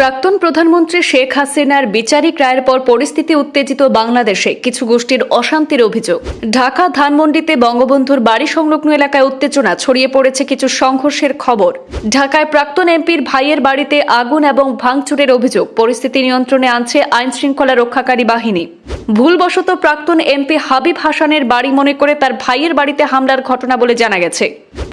প্রাক্তন প্রধানমন্ত্রী শেখ হাসিনার বিচারিক রায়ের পর পরিস্থিতি উত্তেজিত বাংলাদেশে কিছু গোষ্ঠীর অশান্তির অভিযোগ। ঢাকা ধানমন্ডিতে বঙ্গবন্ধুর বাড়ি সংলগ্ন এলাকায় উত্তেজনা ছড়িয়ে পড়েছে কিছু সংঘর্ষের খবর। ঢাকায় প্রাক্তন এমপির ভাইয়ের বাড়িতে আগুন এবং ভাঙচুরের অভিযোগ। পরিস্থিতি নিয়ন্ত্রণে আনছে আইন শৃঙ্খলা রক্ষাকারী বাহিনী। ভুলবশত প্রাক্তন এমপি হাবিব হাসানের বাড়ি মনে করে তার ভাইয়ের বাড়িতে হামলার ঘটনা বলে জানা গেছে।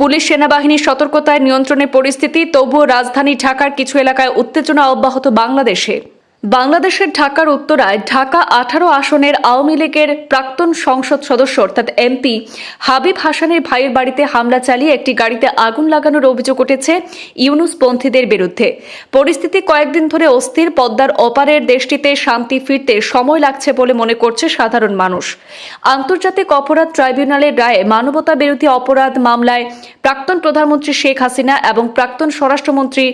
পুলিশ সেনাবাহিনীর সতর্কতায় নিয়ন্ত্রণে পরিস্থিতি তবুও রাজধানী ঢাকার কিছু এলাকায় উত্তেজনা অব্যাহত বাংলাদেশে। বাংলাদেশের ঢাকার উত্তরায় ঢাকা আঠারো আসনের আওয়ামী লীগের প্রাক্তন সংসদ সদস্য অর্থাৎ এমপি হাবিব হাসানের ভাইয়ের বাড়িতে হামলা চালিয়ে একটি গাড়িতে আগুন লাগানোর অভিযোগ উঠেছে ইউনুসপন্থীদের বিরুদ্ধে। পরিস্থিতি কয়েকদিন ধরে অস্থির, পদ্মার অপারের দেশটিতে শান্তি ফিরতে সময় লাগছে বলে মনে করছে সাধারণ মানুষ। আন্তর্জাতিক অপরাধ ট্রাইব্যুনালের রায়ে মানবতা বিরোধী অপরাধ মামলায় প্রাক্তন প্রধানমন্ত্রী শেখ হাসিনা এবং প্রাক্তন স্বরাষ্ট্রমন্ত্রী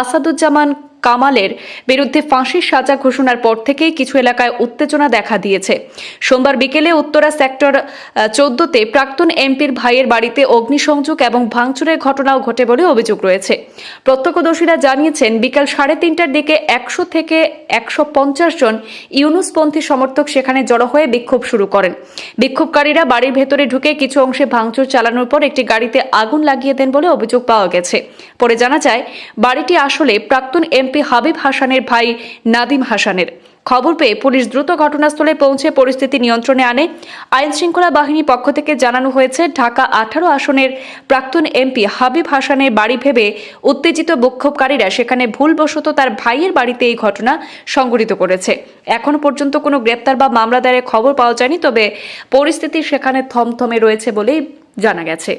আসাদুজ্জামান কামালের বিরুদ্ধে ফাঁসির সাজা ঘোষণার পর থেকেই কিছু এলাকায় উত্তেজনা দেখা দিয়েছে। সোমবার বিকেলে উত্তরা সেক্টর চোদ্দতে প্রাক্তন এমপির ভাইয়ের বাড়িতে অগ্নিসংযোগ এবং ভাঙচুরের ঘটনাও ঘটে বলে অভিযোগ রয়েছে। প্রত্যক্ষদর্শীরা জানিয়েছেন, বিকাল সাড়ে তিনটার দিকে একশো থেকে একশো পঞ্চাশ জন ইউনুসপন্থী সমর্থক সেখানে জড়ো হয়ে বিক্ষোভ শুরু করেন। বিক্ষোভকারীরা বাড়ির ভেতরে ঢুকে কিছু অংশে ভাঙচুর চালানোর পর একটি গাড়িতে আগুন লাগিয়ে দেন বলে অভিযোগ পাওয়া গেছে। পরে জানা যায়, বাড়িটি আসলে প্রাক্তন এমপি হাবিব হাসানের ভাই নাদিম হাসানের। খবর পেয়ে পুলিশ দ্রুত ঘটনাস্থলে পৌঁছে পরিস্থিতি নিয়ন্ত্রণে আনে। আইন শৃঙ্খলা বাহিনীর পক্ষ থেকে জানানো হয়েছে, ঢাকা আঠারো আসনের প্রাক্তন এমপি হাবিব হাসানের বাড়ি ভেবে উত্তেজিত বিক্ষোভকারীরা সেখানে ভুলবশত তার ভাইয়ের বাড়িতে এই ঘটনা সংঘটিত করেছে। এখনও পর্যন্ত কোনো গ্রেপ্তার বা মামলা দায়েরের খবর পাওয়া যায়নি, তবে পরিস্থিতি সেখানে থমথমে রয়েছে বলেই জানা গেছে।